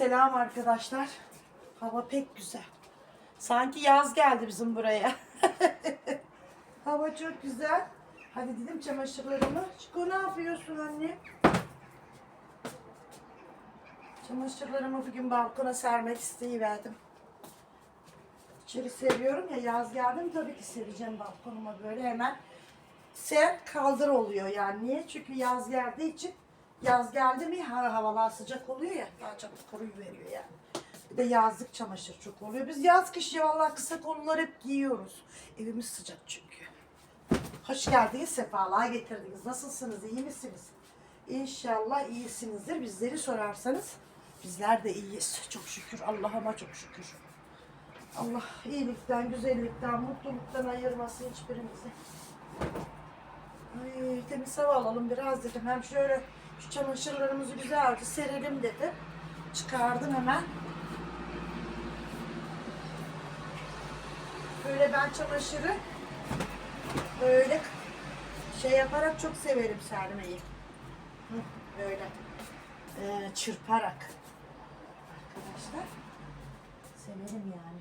Selam arkadaşlar. Hava pek güzel. Sanki yaz geldi bizim buraya. Hava çok güzel. Hadi dedim çamaşırlarımı. Çiko ne yapıyorsun anne? Çamaşırlarımı bugün balkona sermek isteyiverdim. İçeri seviyorum ya yaz geldim tabii ki sereceğim balkonuma böyle hemen. Ser kaldır oluyor yani. Niye? Çünkü yaz geldiği için yaz geldi mi ha, havalar sıcak oluyor ya daha çabuk kuruyu veriyor yani. Bir de yazlık çamaşır çok oluyor. Biz yaz kış ya vallahi kısa kollar hep giyiyoruz. Evimiz sıcak çünkü. Hoş geldiniz, sefalığa getirdiniz. Nasılsınız, iyi misiniz? İnşallah iyisinizdir. Bizleri sorarsanız bizler de iyiyiz. Çok şükür, Allah'ıma çok şükür. Allah iyilikten, güzellikten, mutluluktan ayırmasın hiçbirimizi. Ay, temiz hava alalım biraz dedim. Hem şöyle şu çamaşırlarımızı güzelce serelim dedim. Çıkardım hemen. Böyle ben çamaşırı böyle şey yaparak çok severim sermeyi. Böyle ee, çırparak. Arkadaşlar severim yani.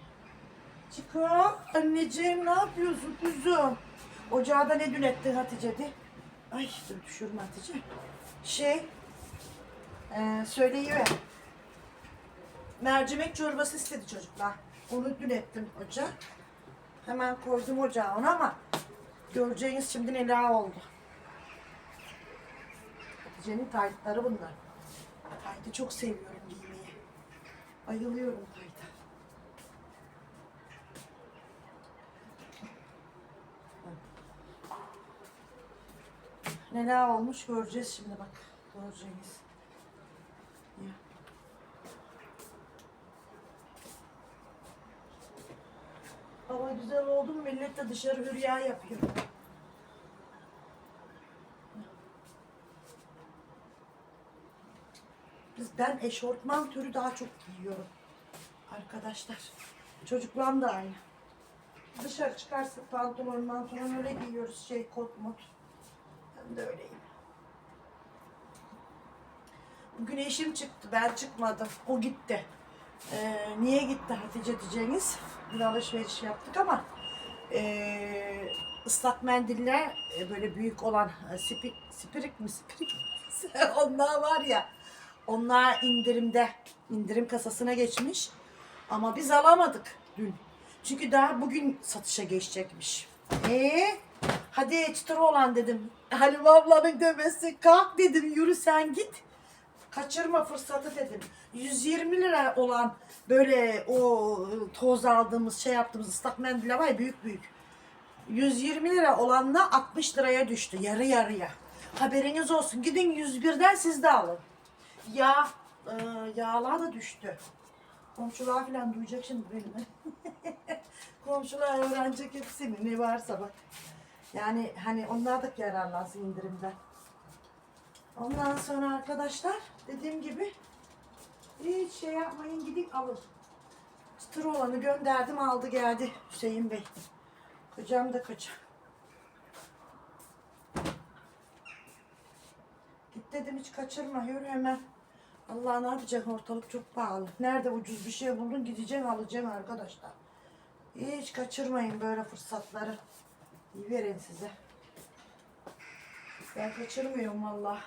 Çıko anneciğim ne yapıyorsun kuzum? Ocağı da ne dün ettin Hatice'di? Ay dur düşürme Hatice. Şey ee, söyleyiver. Mercimek çorbası istedi çocuklar. Onu dün ettim ocağa. Hemen koydum ocağa onu ama göreceğiniz şimdi neler oldu. Hatice'nin taytları bunlar. Taytı çok seviyorum giymeyi. Bayılıyorum tayta. Neler olmuş göreceğiz şimdi bak. Göreceğiniz. Ya. Hava güzel oldu mu millet de dışarı hürya yapıyor. Biz ben eşortman türü daha çok giyiyorum. Arkadaşlar. Çocuklar da aynı. Dışarı çıkarsak pantolon mantolon öyle giyiyoruz şey kot mot. Ben de öyleyim. Bugün eşim çıktı ben çıkmadım. O gitti. Ee, niye gitti Hatice diyeceğiniz? Bir alışveriş yaptık ama ee, ıslak mendiller e, böyle büyük olan e, spik, spirik mi spirik onlar var ya onlar indirimde indirim kasasına geçmiş ama biz alamadık dün. Çünkü daha bugün satışa geçecekmiş. Ee, hadi çıtır olan dedim. Halim ablanın demesi kalk dedim yürü sen git. Kaçırma fırsatı dedim. 120 lira olan böyle o toz aldığımız şey yaptığımız ıslak mendiller var büyük büyük. 120 lira olanla 60 liraya düştü yarı yarıya. Haberiniz olsun gidin 101'den siz de alın. Yağ, e, yağlar da düştü. Komşular falan duyacak şimdi beni. Komşular öğrenecek hepsini ne varsa bak. Yani hani onlar da yararlansın indirimden. Ondan sonra arkadaşlar dediğim gibi hiç şey yapmayın gidip alın. Çıtır olanı gönderdim aldı geldi Hüseyin Bey. Kocam da kocam. Git dedim hiç kaçırma yürü hemen. Allah ne yapacak ortalık çok pahalı. Nerede ucuz bir şey buldun gideceğim alacağım arkadaşlar. Hiç kaçırmayın böyle fırsatları. Verin size. Ben kaçırmıyorum vallahi.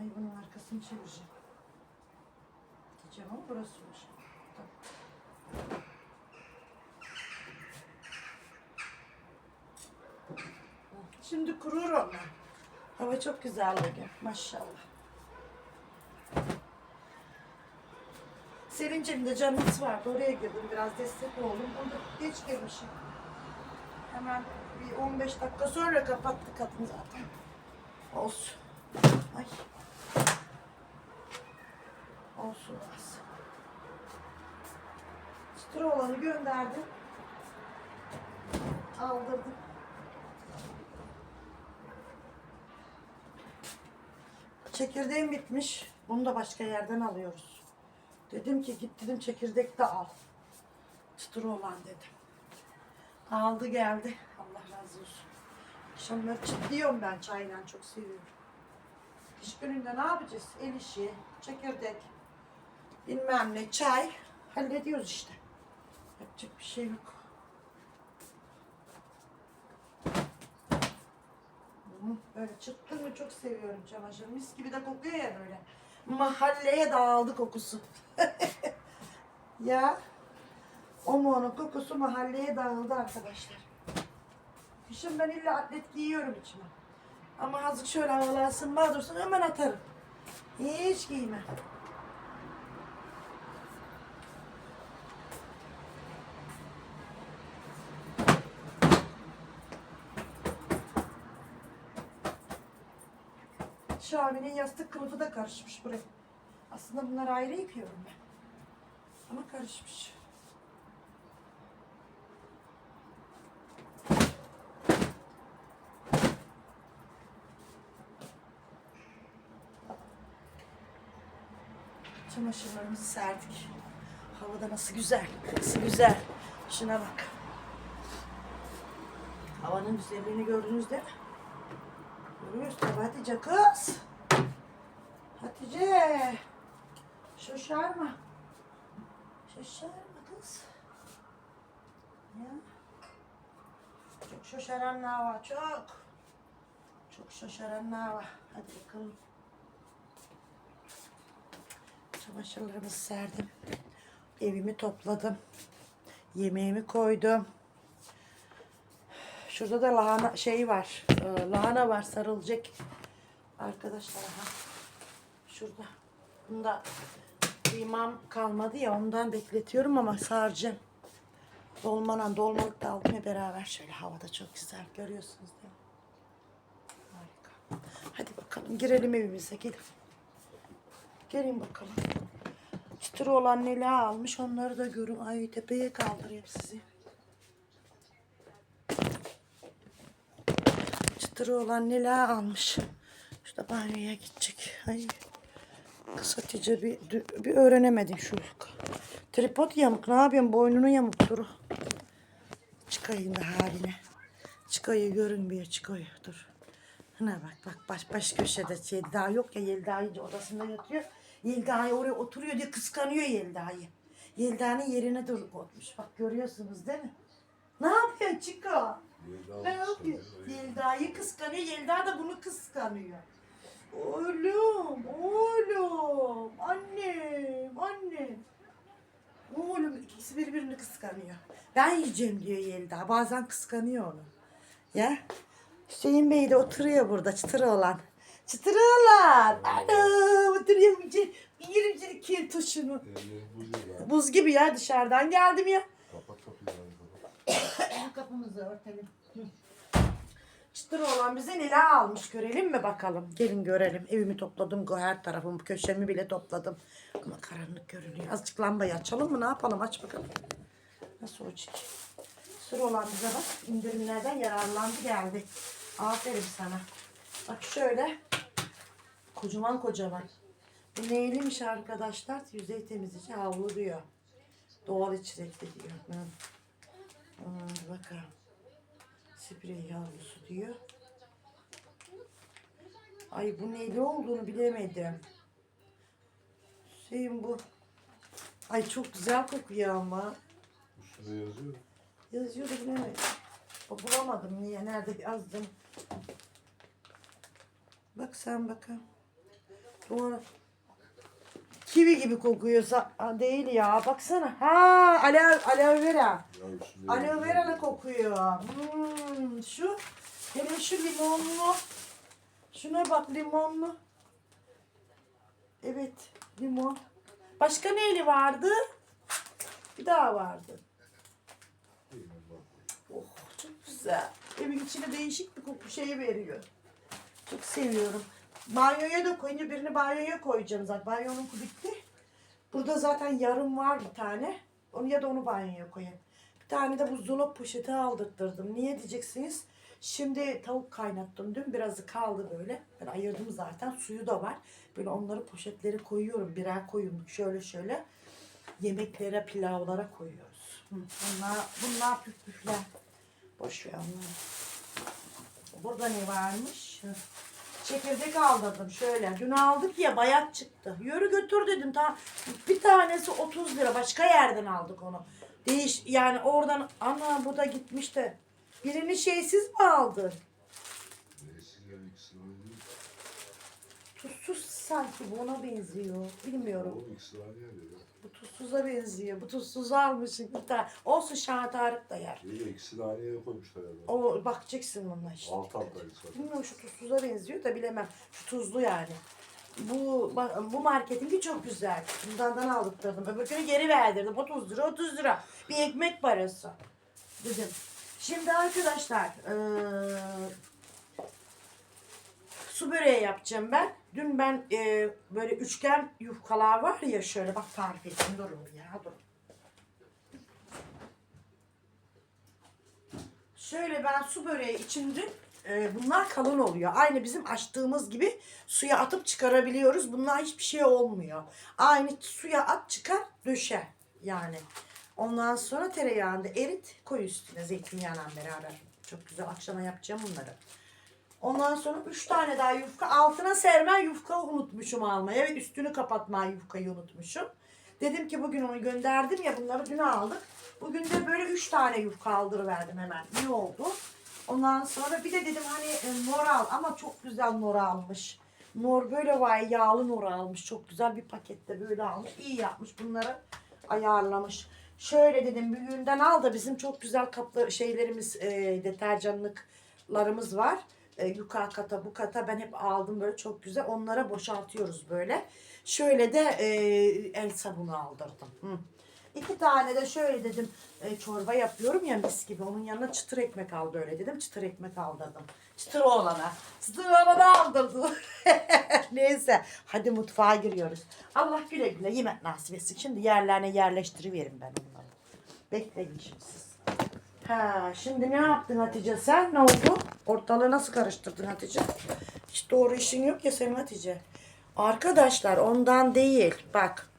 Ay bunun arkasını çevireceğim. Diyeceğim ama burasıymış. Tamam. Şimdi kurur onlar. Hava çok güzel bugün. Maşallah. Selin'cim de canımız vardı. Oraya girdim. Biraz destek oldum. Onda geç girmişim. Hemen bir 15 dakika sonra kapattı kadın zaten. Olsun. Ay. Olsun az. Çıtır olanı gönderdim. Aldırdım. Çekirdeğim bitmiş. Bunu da başka yerden alıyoruz. Dedim ki git dedim çekirdek de al. Çıtır olan dedim. Aldı geldi. Allah razı olsun. Akşamları çitliyorum ben çayla çok seviyorum. İş gününde ne yapacağız? El işi, çekirdek, bilmem ne, çay. Hallediyoruz işte. Yapacak bir şey yok. Böyle çıktın mı çok seviyorum çamaşır. Mis gibi de kokuyor ya böyle. Mahalleye dağıldı kokusu. ya Omo'nun kokusu mahalleye dağıldı arkadaşlar. Kışın ben illa atlet giyiyorum içime. Ama azıcık şöyle havalansın dursun hemen atarım. Hiç giymem. Şahin'in yastık kılıfı da karışmış buraya. Aslında bunları ayrı yıkıyorum ben. Ama karışmış. Çamaşırlarımızı serdik. Havada nasıl güzel, nasıl güzel. Şuna bak. Havanın güzelliğini gördünüz değil mi? Görüyoruz tabii Hatice kız. Hatice. Şaşarma. Şaşarma kız. Ya. Çok şaşaranlar var çok. Çok şaşaranlar var. Hadi bakalım. Çamaşırlarımızı serdim. Evimi topladım. Yemeğimi koydum. Şurada da lahana şey var. e, lahana var sarılacak. Arkadaşlar aha. Şurada. Bunda kıymam kalmadı ya ondan bekletiyorum ama saracağım. Dolmanan dolmalık da aldım ya beraber şöyle havada çok güzel görüyorsunuz değil mi? Harika. Hadi bakalım girelim evimize gelin. Gelin bakalım. Çıtır olan neler almış onları da görün. Ay tepeye kaldırayım sizi. Çıtırı olan neler almış. Şurada banyoya gidecek. Ay. Kız bir, bir öğrenemedim şu. Tripod yamuk. Ne yapayım? Boynunu yamuk duru. Çıkayım da haline. Çıkayı görün bir çıkayı. Dur. Hına bak bak baş baş köşede şey daha yok ya Yelda'yı odasında yatıyor. Yelda'yı oraya oturuyor diye kıskanıyor Yelda'yı. Yelda'nın yerine dur koymuş. Bak görüyorsunuz değil mi? Ne yapıyor Çiko? Ne yapıyor? Yelda'yı kıskanıyor. Yelda da bunu kıskanıyor. Oğlum, oğlum, annem, annem. Oğlum ikisi birbirini kıskanıyor. Ben yiyeceğim diyor Yelda. Bazen kıskanıyor onu. Ya. Hüseyin Bey de oturuyor burada çıtırı olan. Çıtırı olan. Ana oturuyor. Yerim seni kir tuşunu. Buz gibi ya dışarıdan geldim ya. Kapımızı örtelim. Çıtır olan bize neler almış görelim mi bakalım. Gelin görelim. Evimi topladım. Her tarafımı köşemi bile topladım. Ama karanlık görünüyor. Azıcık lambayı açalım mı ne yapalım aç bakalım. Nasıl olacak? Çıtır olan bize bak indirimlerden yararlandı geldi. Aferin sana. Bak şöyle. Kocaman kocaman. Bu neyliymiş arkadaşlar? Yüzey temizleyici havlu diyor. Doğal içerikli diyor. Hı. Bakalım. Sprey yavrusu diyor. Ay bu neyli olduğunu bilemedim. Şeyim bu. Ay çok güzel kokuyor ama. Üstüne yazıyor. Yazıyor da bilemedim. Bulamadım niye? Nerede yazdım? Bak sen bakalım. Doğru. Kivi gibi kokuyorsa Aa, değil ya. Baksana. Ha, aloe, aloe vera. Aloe yazıyor. vera ne kokuyor? Hmm, şu hele şu limonlu. Şuna bak limonlu. Evet limon. Başka neyli vardı? Bir daha vardı. Oh çok güzel. Evin içine değişik bir koku şeyi veriyor. Çok seviyorum. Banyoya da koyunca birini banyoya koyacağım zaten. Banyonun bitti. Burada zaten yarım var bir tane. Onu ya da onu banyoya koyayım. Bir tane de buzdolap poşeti aldırttırdım. Niye diyeceksiniz? Şimdi tavuk kaynattım dün. Birazı kaldı böyle. Ben ayırdım zaten. Suyu da var. Böyle onları poşetleri koyuyorum. Birer koyuyorum. Şöyle şöyle. Yemeklere, pilavlara koyuyoruz. Bunlar, bunlar püf püfler. Boş ver onları. Burada ne varmış? Hı. Çekirdek aldırdım şöyle. Dün aldık ya bayat çıktı. Yürü götür dedim. Tamam. Bir tanesi 30 lira. Başka yerden aldık onu. Değiş yani oradan ana bu da gitmiş de. Birini şeysiz mi aldın? Tuzsuz sanki bu ona benziyor. Bilmiyorum. Oğlum. Bu tuzsuza benziyor. Bu tuzsuzu almışsın bir tane. Olsun Şahat Tarık da yer. İyi de ikisi de aynı yere koymuşlar herhalde. O bakacaksın bununla işte. Alt alttaydı zaten. Bilmiyorum şu tuzsuza benziyor da bilemem. Şu tuzlu yani. Bu bak, bu marketinki çok güzel. Bundan aldıklarım. Öbürkünü geri verdirdim. 30 lira 30 lira. Bir ekmek parası. Dedim. Şimdi arkadaşlar eee, su böreği yapacağım ben. Dün ben eee, böyle üçgen yufkalar var ya şöyle bak tarif ettim. Durun ya durun. Şöyle ben su böreği içinde e, bunlar kalın oluyor. Aynı bizim açtığımız gibi suya atıp çıkarabiliyoruz. Bunlar hiçbir şey olmuyor. Aynı suya at çıkar döşe yani. Ondan sonra tereyağında erit koy üstüne zeytinyağıyla beraber. Çok güzel akşama yapacağım bunları. Ondan sonra üç tane daha yufka. Altına sermen yufka unutmuşum almayı. Evet üstünü kapatma yufkayı unutmuşum. Dedim ki bugün onu gönderdim ya bunları dün aldık. Bugün de böyle üç tane yufka aldırıverdim hemen. İyi oldu. Ondan sonra bir de dedim hani e, nor al ama çok güzel nor almış. Nor böyle vay yağlı nor almış. Çok güzel bir pakette böyle almış. İyi yapmış bunları ayarlamış. Şöyle dedim büyüğünden al da bizim çok güzel kaplı şeylerimiz e, deterjanlıklarımız var. E, yukarı kata bu kata ben hep aldım böyle çok güzel. Onlara boşaltıyoruz böyle. Şöyle de e, el sabunu aldırdım. Hı. İki tane de şöyle dedim e, çorba yapıyorum ya mis gibi. Onun yanına çıtır ekmek al böyle dedim. Çıtır ekmek aldırdım. Çıtır oğlana. Çıtır oğlana aldırdım. Neyse hadi mutfağa giriyoruz. Allah güle güle yemek nasip etsin. Şimdi yerlerine yerleştiriverim ben onları. Bekleyin şimdi siz. Ha, şimdi ne yaptın Hatice sen? Ne oldu? Ortalığı nasıl karıştırdın Hatice? Hiç doğru işin yok ya senin Hatice. Arkadaşlar ondan değil. Bak.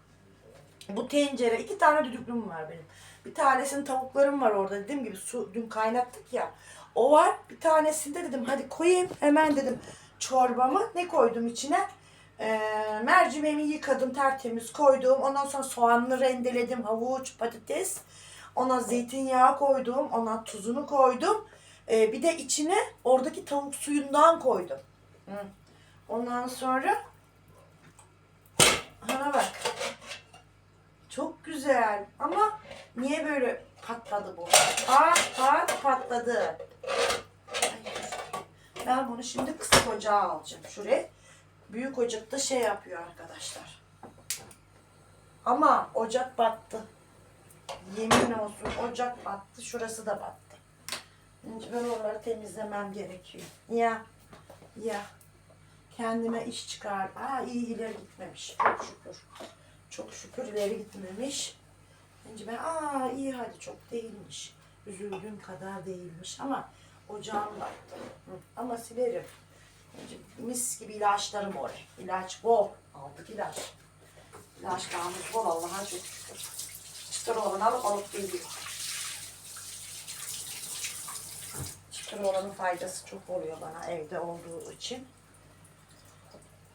Bu tencere iki tane düdüklüm var benim. Bir tanesinin tavuklarım var orada dediğim gibi su dün kaynattık ya. O var. Bir tanesinde dedim hadi koyayım hemen dedim çorbamı. Ne koydum içine? Ee, mercimeğimi yıkadım tertemiz koydum. Ondan sonra soğanını rendeledim. Havuç, patates. Ona zeytinyağı koydum. Ona tuzunu koydum. Ee, bir de içine oradaki tavuk suyundan koydum. Hı. Ondan sonra Hana bak. Çok güzel ama niye böyle patladı bu? Pat pat patladı. Ben bunu şimdi kısık ocağa alacağım şuraya. Büyük ocakta şey yapıyor arkadaşlar. Ama ocak battı. Yemin olsun ocak battı. Şurası da battı. Şimdi ben oraları temizlemem gerekiyor. Ya. Ya. Kendime iş çıkar. Aa iyi ileri gitmemiş. Çok şükür. Çok şükür ileri gitmemiş. Şimdi ben aa iyi hadi çok değilmiş. Üzüldüğüm kadar değilmiş ama ocağım battı. Hı, Ama silerim. Mis gibi ilaçlarım oraya. İlaç bol. Aldık ilaç. İlaçlarımız bol Allah'a çok şükür. Çıtır alıp alıp geliyor. Çıtır olanın faydası çok oluyor bana evde olduğu için.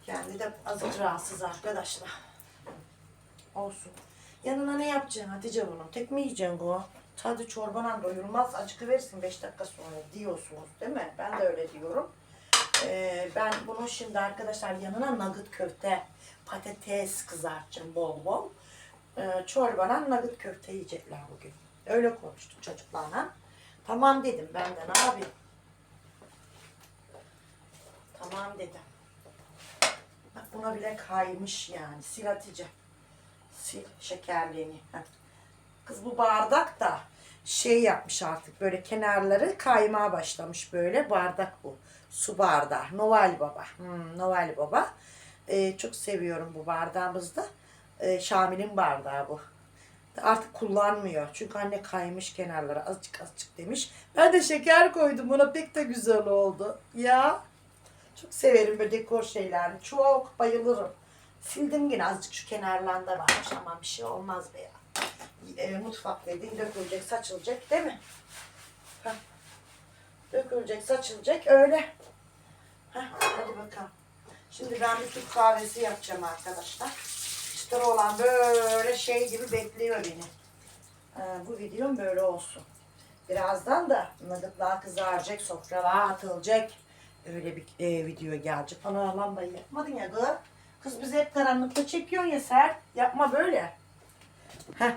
Kendi de azıcık rahatsız arkadaşlar. Olsun. Yanına ne yapacaksın Hatice bunu? Tek mi yiyeceksin bu? Sadece çorbadan doyurmaz. Acıkıverirsin 5 dakika sonra diyorsunuz değil mi? Ben de öyle diyorum. Ee, ben bunu şimdi arkadaşlar yanına nugget köfte, patates kızartacağım bol bol. Ee, çorbadan nugget köfte yiyecekler bugün. Öyle konuştuk çocuklarla. Tamam dedim ben de ne yapayım? Tamam dedim. Bak buna bile kaymış yani. Sil Hatice. Sil şekerliğini. Kız bu bardak da şey yapmış artık böyle kenarları kaymaya başlamış böyle bardak bu. Su bardağı. Noel Baba. Hmm, Noel Baba. Ee, çok seviyorum bu bardağımızda. Ee, Şamil'in bardağı bu. Artık kullanmıyor. Çünkü anne kaymış kenarları azıcık azıcık demiş. Ben de şeker koydum buna pek de güzel oldu. Ya. Çok severim böyle dekor şeylerini. Çok bayılırım. Sildim yine azıcık şu kenarlarında varmış ama bir şey olmaz be ya. E, mutfak dediğin dökülecek, saçılacak değil mi? Heh. Dökülecek, saçılacak öyle. Heh, hadi bakalım. Şimdi ben bir Türk kahvesi yapacağım arkadaşlar. Çıtır olan böyle şey gibi bekliyor beni. Ee, bu videom böyle olsun. Birazdan da nuggetlar kızaracak, sofralar atılacak. Öyle bir e, video gelecek. Ana lambayı yapmadın ya kız. Kız bizi hep karanlıkta çekiyorsun ya sen. Yapma böyle. Heh.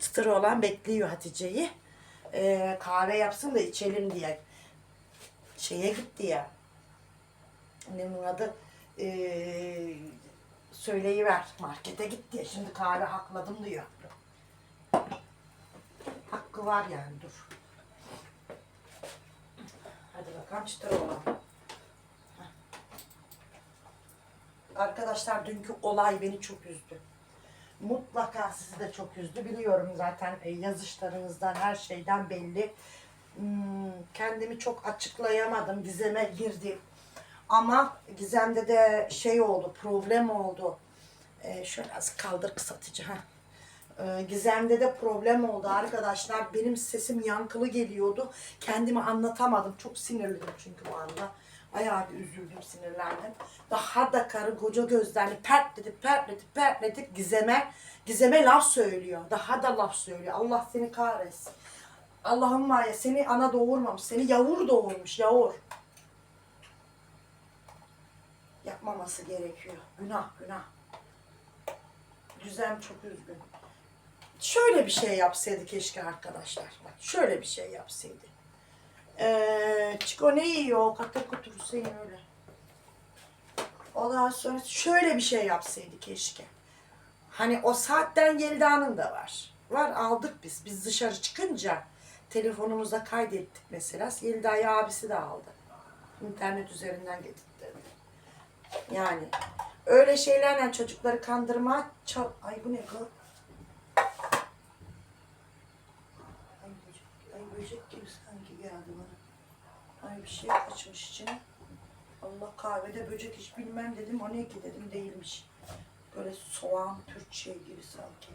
Çıtır olan bekliyor Hatice'yi. Ee, kahve yapsın da içelim diye. Şeye gitti ya. Ne adı? Ee, söyleyiver. Markete gitti ya. Şimdi kahve hakladım diyor. Hakkı var yani dur. Hadi bakalım çıtır. Heh. Arkadaşlar dünkü olay beni çok üzdü. Mutlaka sizi de çok üzdü. Biliyorum zaten e, yazışlarınızdan her şeyden belli. Hmm, Kendimi çok açıklayamadım. Gizeme girdim. Ama Gizem'de de şey oldu, problem oldu. Ee, şöyle az kaldır kısatıcı. ha. Ee, Gizem'de de problem oldu arkadaşlar. Benim sesim yankılı geliyordu. Kendimi anlatamadım. Çok sinirliydim çünkü bu anda. Bayağı bir üzüldüm, sinirlendim. Daha da karı koca gözlerini pertletip pertletip pertletip Gizem'e Gizem'e laf söylüyor. Daha da laf söylüyor. Allah seni kahretsin. Allah'ım var ya seni ana doğurmamış. Seni yavur doğurmuş, yavur. Yapmaması gerekiyor. Günah, günah. Güzem çok üzgün. Şöyle bir şey yapsaydı keşke arkadaşlar. Bak şöyle bir şey yapsaydı. Ee, Çiko ne yiyor? Kata kuturusu öyle. Ondan sonra şöyle bir şey yapsaydı keşke. Hani o saatten Yelda'nın da var. Var aldık biz. Biz dışarı çıkınca telefonumuza kaydettik mesela. Yelda'yı abisi de aldı. İnternet üzerinden getirdi. Yani öyle şeylerle çocukları kandırma çal... Ay bu ne kız? Ay böcek, gibi sanki geldi bana. Ay bir şey kaçmış içine. Allah kahvede böcek hiç bilmem dedim. O ne ki dedim değilmiş. Böyle soğan, Türk şey gibi sanki.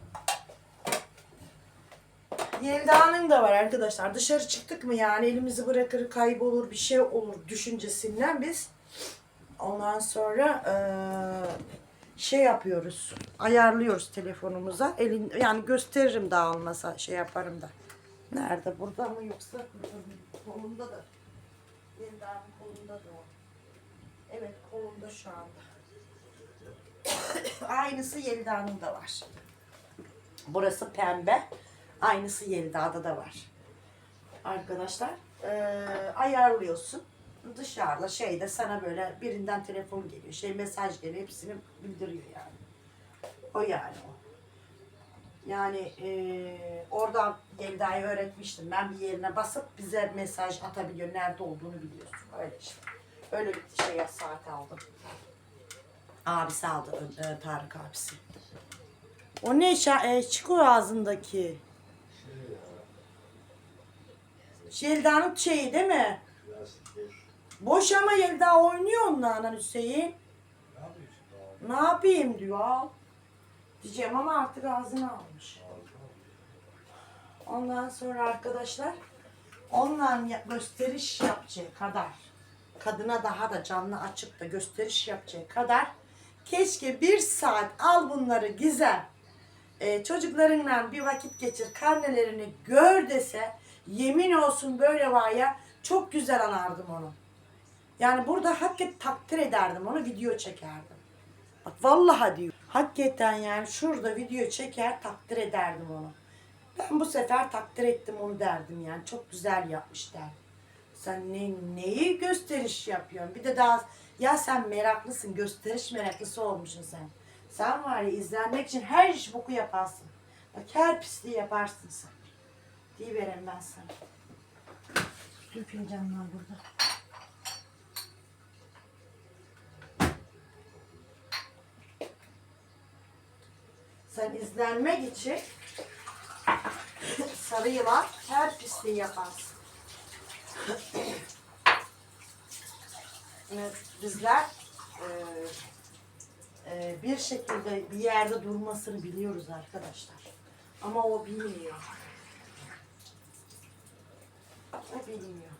Yelda'nın da var arkadaşlar. Dışarı çıktık mı yani elimizi bırakır kaybolur bir şey olur düşüncesinden biz ondan sonra eee, şey yapıyoruz. Ayarlıyoruz telefonumuza. Elin yani gösteririm dağılmasa şey yaparım da. Nerede? Burada mı yoksa kolunda da. Yelda'nın kolunda da. Evet kolunda şu anda. Aynısı Yelda'nın da var. Burası pembe. Aynısı Yelda'da da var. Arkadaşlar eee, ayarlıyorsun. Dışarıda şeyde sana böyle birinden telefon geliyor. Şey mesaj geliyor. Hepsini bildiriyor yani. O yani o. Yani eee, oradan Yelda'yı öğretmiştim. Ben bir yerine basıp bize mesaj atabiliyor. Nerede olduğunu biliyorsun. Öyle işte. Öyle bir şey saat aldım. Abisi aldı. E, Tarık abisi. O ne şa e, çıkıyor ağzındaki? Yelda'nın şeyi değil mi? Boş ama Yelda oynuyor onunla Hüseyin. Ne yapayım diyor al. Diyeceğim ama artık ağzına almış. Ondan sonra arkadaşlar onunla gösteriş yapacağı kadar kadına daha da canlı açıp da gösteriş yapacağı kadar keşke bir saat al bunları güzel e, çocuklarınla bir vakit geçir karnelerini gör dese yemin olsun böyle var ya çok güzel anardım onu. Yani burada hakikaten takdir ederdim onu video çekerdim. Bak vallahi diyor. Hakikaten yani şurada video çeker takdir ederdim onu. Ben bu sefer takdir ettim onu derdim yani. Çok güzel yapmış derdim. Sen ne, neyi gösteriş yapıyorsun? Bir de daha ya sen meraklısın, gösteriş meraklısı olmuşsun sen. Sen var ya izlenmek için her iş boku yaparsın. Bak her pisliği yaparsın sen. Diyiverem ben sana. Döküleceğim ben burada. Sen izlenmek için sarı yılan her pisliği yaparsın. Evet, bizler eee, eee, bir şekilde bir yerde durmasını biliyoruz arkadaşlar. Ama o bilmiyor. O bilmiyor.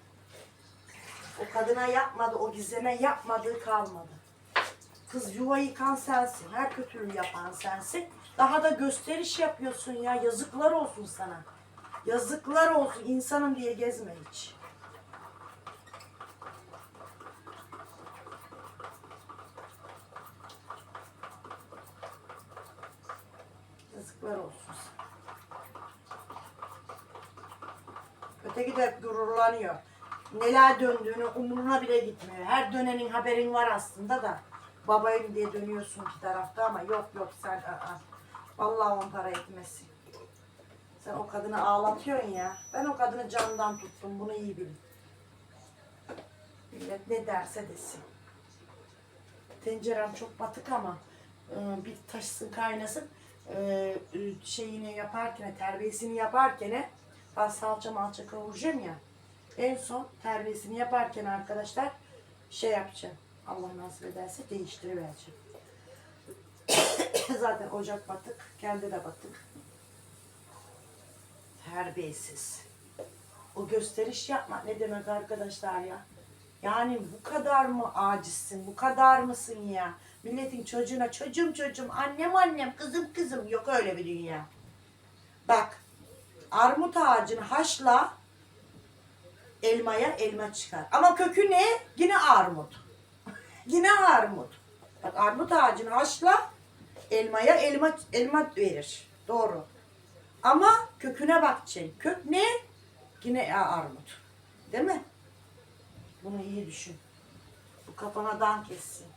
O kadına yapmadı, o gizeme yapmadığı kalmadı. Kız yuva yıkan sensin, her kötülüğü yapan sensin. Daha da gösteriş yapıyorsun ya, yazıklar olsun sana. Yazıklar olsun, insanım diye gezme hiç. Yazıklar olsun sana. Öteki de gururlanıyor. Neler döndüğünü umuruna bile gitmiyor. Her dönenin haberin var aslında da. Babayım diye dönüyorsun bir tarafta ama yok yok sen aa. Vallahi on para etmesin. Sen o kadını ağlatıyorsun ya. Ben o kadını candan tuttum bunu iyi bilin. Millet ne derse desin. Tencerem çok batık ama e, bir taşsın kaynasın e, şeyini yaparken terbiyesini yaparken ben salça malça kavuracağım ya en son terbiyesini yaparken arkadaşlar şey yapacağım Allah nasip ederse değiştirivereceğim zaten ocak batık kendi de batık terbiyesiz o gösteriş yapmak ne demek arkadaşlar ya yani bu kadar mı acizsin? Bu kadar mısın ya? Milletin çocuğuna çocuğum çocuğum, annem annem, kızım kızım. Yok öyle bir dünya. Bak, armut ağacını haşla, elmaya elma çıkar. Ama kökü ne? Yine armut. Yine armut. Bak armut ağacını haşla, elmaya elma elma verir. Doğru. Ama köküne bakacaksın. Kök ne? Yine armut. Değil mi? Bunu iyi düşün. Bu kafana dank etsin.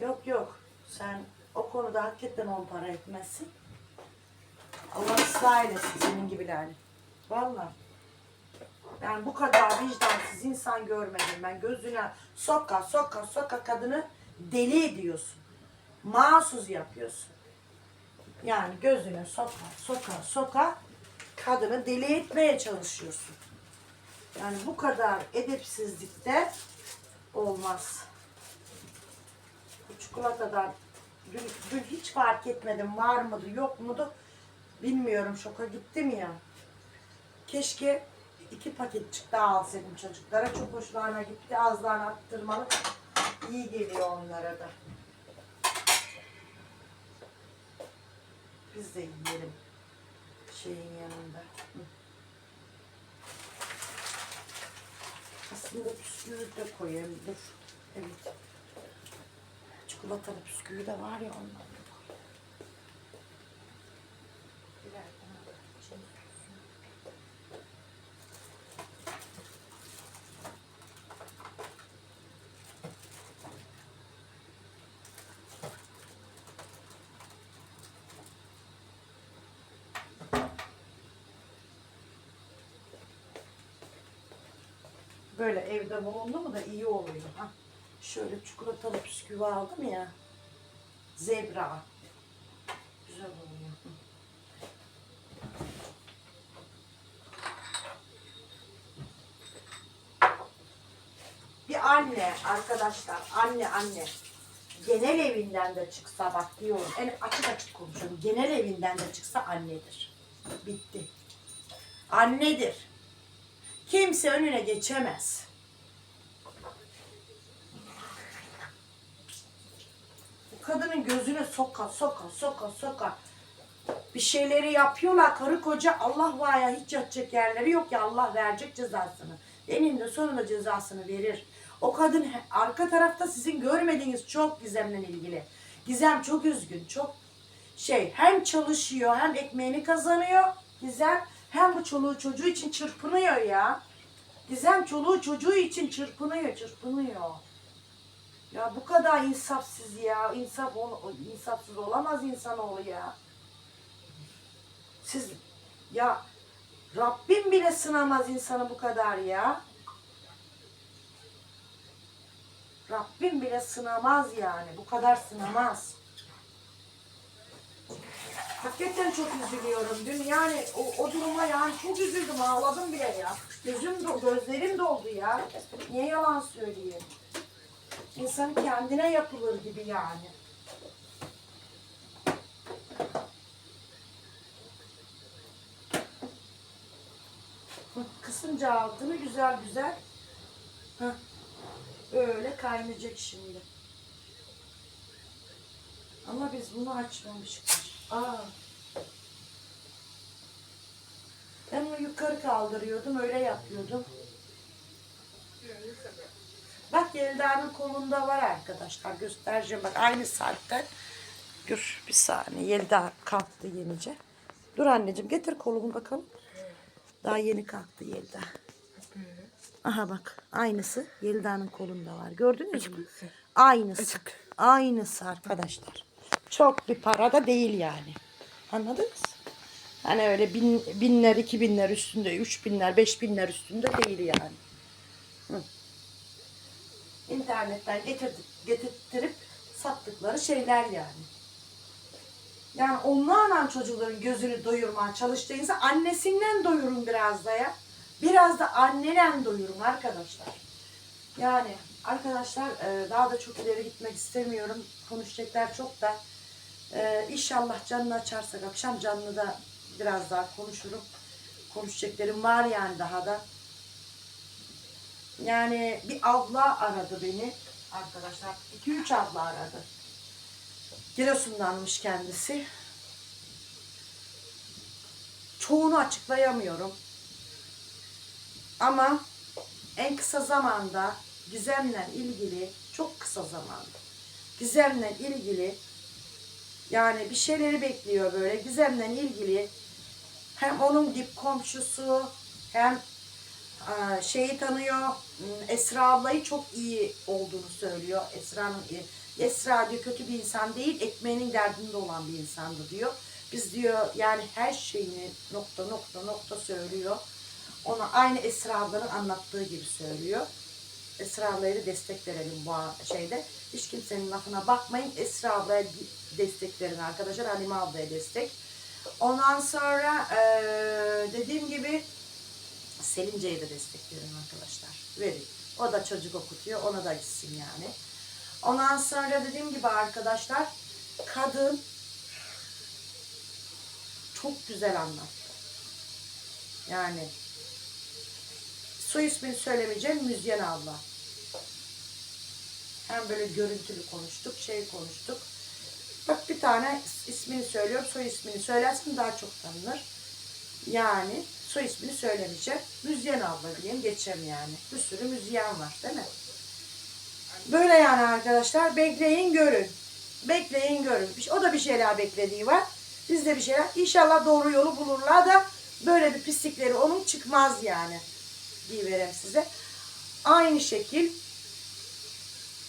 Yok yok. Sen o konuda hakikaten on para etmezsin. Allah ıslah eylesin senin gibilerini. Vallahi. Ben bu kadar vicdansız insan görmedim. Ben gözüne soka soka soka kadını deli ediyorsun. Mahsus yapıyorsun. Yani gözüne soka soka soka kadını deli etmeye çalışıyorsun. Yani bu kadar edepsizlikte olmaz. Bu çikolatadan dün, dün hiç fark etmedim var mıydı yok muydu bilmiyorum şoka gittim ya. Keşke iki paketçik daha alsaydım çocuklara. Çok hoşlarına gitti. Azdan attırmalı. İyi geliyor onlara da. Biz de yiyelim şeyin yanında. Hı. Aslında bisküvi de koyayım. Dur. Evet. Çikolatalı bisküvi de var ya ondan da koy. Birer tane koyacağım. Böyle evde bulundu mu da iyi oluyor. Ha. Şöyle çikolatalı bisküvi aldım ya. Zebra. Güzel oluyor. Bir anne arkadaşlar, anne anne. Genel evinden de çıksa bak diyorum. En açık açık konuşuyorum. Genel evinden de çıksa annedir. Bitti. Annedir. Kimse önüne geçemez. Bu kadının gözüne soka soka soka soka bir şeyleri yapıyorlar karı koca Allah var ya hiç yatacak yerleri yok ya Allah verecek cezasını. Eninde sonunda cezasını verir. O kadın arka tarafta sizin görmediğiniz çok Gizem'le ilgili. Gizem çok üzgün, çok şey hem çalışıyor hem ekmeğini kazanıyor Gizem hem bu çoluğu çocuğu için çırpınıyor ya. Gizem çoluğu çocuğu için çırpınıyor, çırpınıyor. Ya bu kadar insafsız ya. İnsaf insafsız olamaz insanoğlu ya. Siz ya Rabbim bile sınamaz insanı bu kadar ya. Rabbim bile sınamaz yani. Bu kadar sınamaz. Hakikaten çok üzülüyorum. Dün yani o, o duruma yani çok üzüldüm. Ağladım bile ya. Gözüm do gözlerim doldu ya. Niye yalan söyleyeyim? İnsan kendine yapılır gibi yani. Kısınca altını güzel güzel Hah. Böyle kaynayacak şimdi. Ama biz bunu açmamıştık. Aa. Ben onu yukarı kaldırıyordum, öyle yapıyordum. Bak Yelda'nın kolunda var arkadaşlar. Göstereceğim bak aynı saatten. Dur bir saniye. Yelda kalktı yenice. Dur anneciğim getir kolumu bakalım. Daha yeni kalktı Yelda. Aha bak aynısı Yelda'nın kolunda var. Gördünüz mü? Aynısı. Aynısı arkadaşlar. Çok bir para da değil yani. Anladınız? Hani öyle bin, binler, iki binler üstünde, üç binler, beş binler üstünde değil yani. Hı. İnternetten getirdik, getirttirip sattıkları şeyler yani. Yani onlarla çocukların gözünü doyurmaya çalıştığınızda annesinden doyurun biraz da ya. Biraz da anneden doyurun arkadaşlar. Yani arkadaşlar e, daha da çok ileri gitmek istemiyorum. Konuşacaklar çok da. E, İnşallah canını açarsak akşam canlı da biraz daha konuşurum. Konuşacaklarım var yani daha da. Yani bir abla aradı beni arkadaşlar. 2-3 abla aradı. Giresun'danmış kendisi. Çoğunu açıklayamıyorum. Ama en kısa zamanda Gizem'le ilgili çok kısa zamanda Gizem'le ilgili yani bir şeyleri bekliyor böyle Gizem'le ilgili hem onun dip komşusu hem e, şeyi tanıyor m, Esra ablayı çok iyi olduğunu söylüyor. Esra'nın e, Esra diyor kötü bir insan değil, ekmeğinin derdinde olan bir insandı diyor. Biz diyor yani her şeyini nokta nokta nokta söylüyor. Ona aynı Esra ablanın anlattığı gibi söylüyor. Esra ablaya da destek verelim bu şeyde. Hiç kimsenin lafına bakmayın. Esra ablaya destek verin arkadaşlar. Halime ablaya destek. Ondan sonra eee, dediğim gibi Selince'ye de destek verin arkadaşlar. Verin. O da çocuk okutuyor. Ona da gitsin yani. Ondan sonra dediğim gibi arkadaşlar kadın çok güzel anlattı. Yani soy ismini söylemeyeceğim Müzyen abla. Hem böyle görüntülü konuştuk, şey konuştuk. Bak bir tane ismini söylüyorum, soy ismini söylersin daha çok tanınır. Yani soy ismini söylemeyeceğim. Müzyen abla diyeyim, geçeceğim yani. Bir sürü müzyen var değil mi? Böyle yani arkadaşlar. Bekleyin görün. Bekleyin görün. Bir- O da bir şeyler beklediği var. Biz de bir şeyler. İnşallah doğru yolu bulurlar da böyle bir pislikleri onun çıkmaz yani. Diyiverem size. Aynı şekil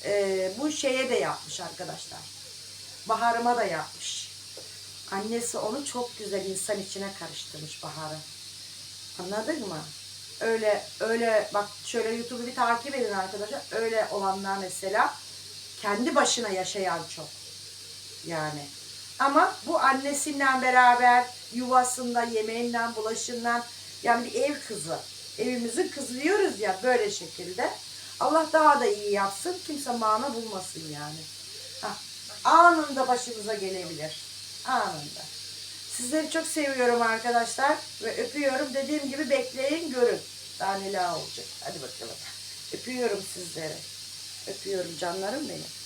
e, bu şeye de yapmış arkadaşlar. Baharıma da yapmış. Annesi onu çok güzel insan içine karıştırmış Bahar'ı. Anladın mı? Öyle öyle bak şöyle YouTube'u bir takip edin arkadaşlar. Öyle olanlar mesela kendi başına yaşayan çok. Yani. Ama bu annesinden beraber yuvasında, yemeğinden, bulaşından yani bir ev kızı. Evimizin kızı diyoruz ya böyle şekilde. Allah daha da iyi yapsın. Kimse mana bulmasın yani. Hah. Anında başımıza gelebilir. Anında. Sizleri çok seviyorum arkadaşlar ve öpüyorum. Dediğim gibi bekleyin görün. Daha neler olacak. Hadi bakalım. Öpüyorum sizleri. Öpüyorum canlarım benim.